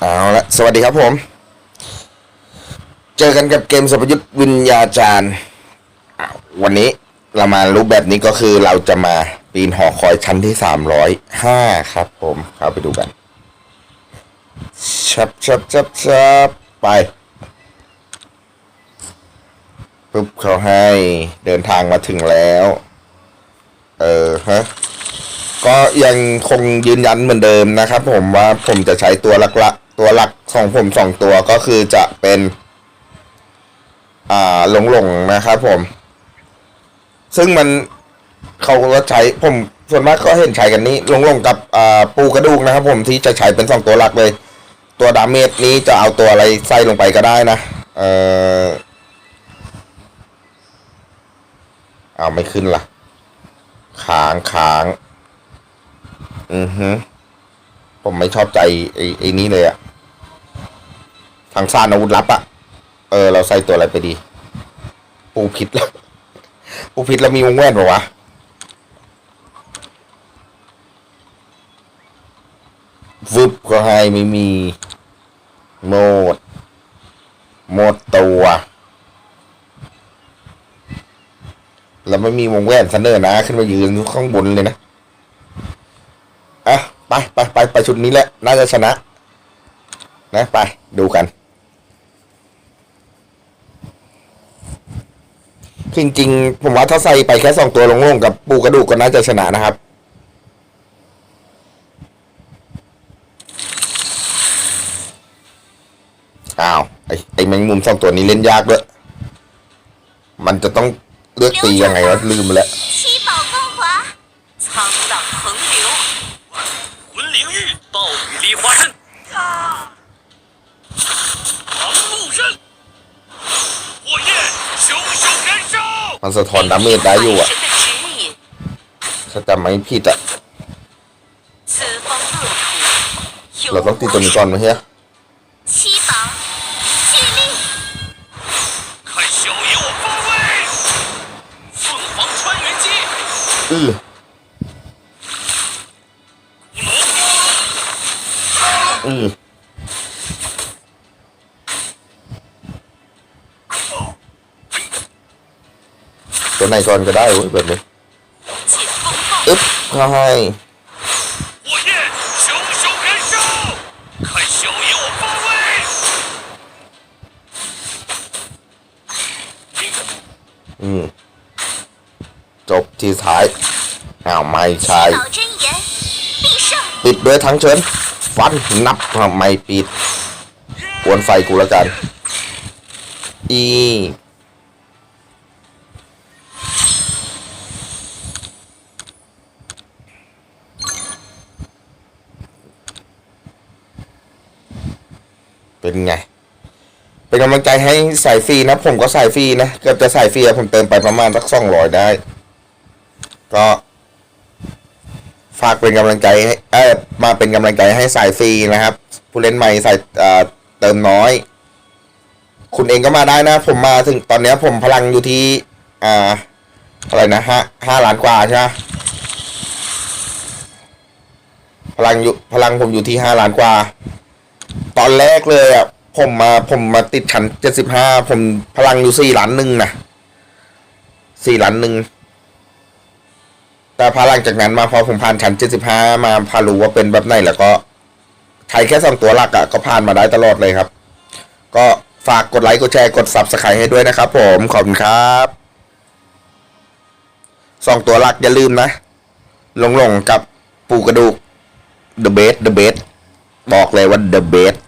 เอาละสวัสดีครับผม เจอกันกับเกมสัพยุทธวิญญาจารย์วันนี้เรามารูปแบบนี้ก็คือเราจะมาปีนหอคอยชั้นที่สามร้อยห้าครับผมเข้าไปดูกันชับชับชับชับไปปุ๊บเขาให้เดินทางมาถึงแล้ว เออฮะก็ยังคงยืนยันเหมือนเดิมนะครับผมว่าผมจะใช้ตัวหลักละ ตัวหลักของผมสองตัวก็คือจะเป็น อ่าหลงหลงนะครับผม ซึ่งมันเขาก็ใช้ผมส่วนมากก็เห็นใช้กันนี้หลงหลงกับอ่าปูกระดูกนะครับ ผมที่จะใช้เป็นสองตัวหลักเลย ตัวดาเมจนี้จะเอาตัวอะไรใส่ลงไปก็ได้นะเออเอาไม่ขึ้นล่ะค้างค้างอือฮึผมไม่ชอบใจไอ้ไอ้นี้เลยอะ ทางซ่านอาวุธลับอะเออ เราใส่ตัวอะไรไปดี ปูพิษแล้วปูพิษแล้วมีวงแว่นปะวะวึบก็ให้ไม่มีโหมดโหมดตัว แล้วไม่มีวงแว่นเสนอนะ ขึ้นมายืนข้างบนเลยนะ อะ ไปไปไปไปชุดนี้แหละ น่าจะชนะ นะ ไปดูกัน จริง ๆ ผมว่าถ้าใส่ไปแค่สองตัวลงๆกับปูกระดูกก็น่าจะชนะนะครับ อ้าว ไอ้ไอ้แมงมุมสองตัวนี้เล่นยากด้วย มันจะต้องเลือกตียังไงวะลืมไปแล้ว มันสะท้อนดาเมจได้อยู่อะถ้าจำไม่ผิดอะเราต้องตีตัวนี้ก่อนไหมเฮียอืออือ ตัวไหนก่อนก็ได้เว้ยแบบนี้อึ๊บเขาให้อืม จบที่ท้ายอ้าวไม่ใช่ปิดด้วยทั้งเชิญฟันนับไม่ปิด กวนไฟกูแล้วกัน อี เป็นไง เป็นกำลังใจให้สายฟรีนะ ผมก็สายฟรีนะ เกือบจะสายฟรีผมเติมไปประมาณสักสองร้อยได้ ก็ ฝากเป็นกำลังใจให้เออมาเป็นกำลังใจให้สายฟรีนะครับ ผู้เล่นใหม่ใส่เอ่อเติมน้อย คุณเองก็มาได้นะ ผมมาถึงตอนนี้ผมพลังอยู่ที่อ่าอะไรนะห้าห้าล้านกว่าใช่ไหมพลังอยู่พลังผมอยู่ที่ห้าล้านกว่า ตอนแรกเลยอะผมมาผมมาติดชั้นเจ็ดสิบห้าผมพลังอยู่สี่ล้านหนึ่งนะสี่ล้านหนึ่งแต่พอหลังจากนั้นมาพอผมผ่านชั้น75มาพารู้ว่าเป็นแบบไหนแล้วก็ใช้แค่สองตัวหลักอะก็ผ่านมาได้ตลอดเลยครับ ก็ฝากกดไลค์กดแชร์กด Subscribe ให้ด้วยนะครับผมขอบคุณครับสองตัวหลักอย่าลืมนะหลงหลงๆกับปูกระดูก The Best The Best บอกเลยว่า The Best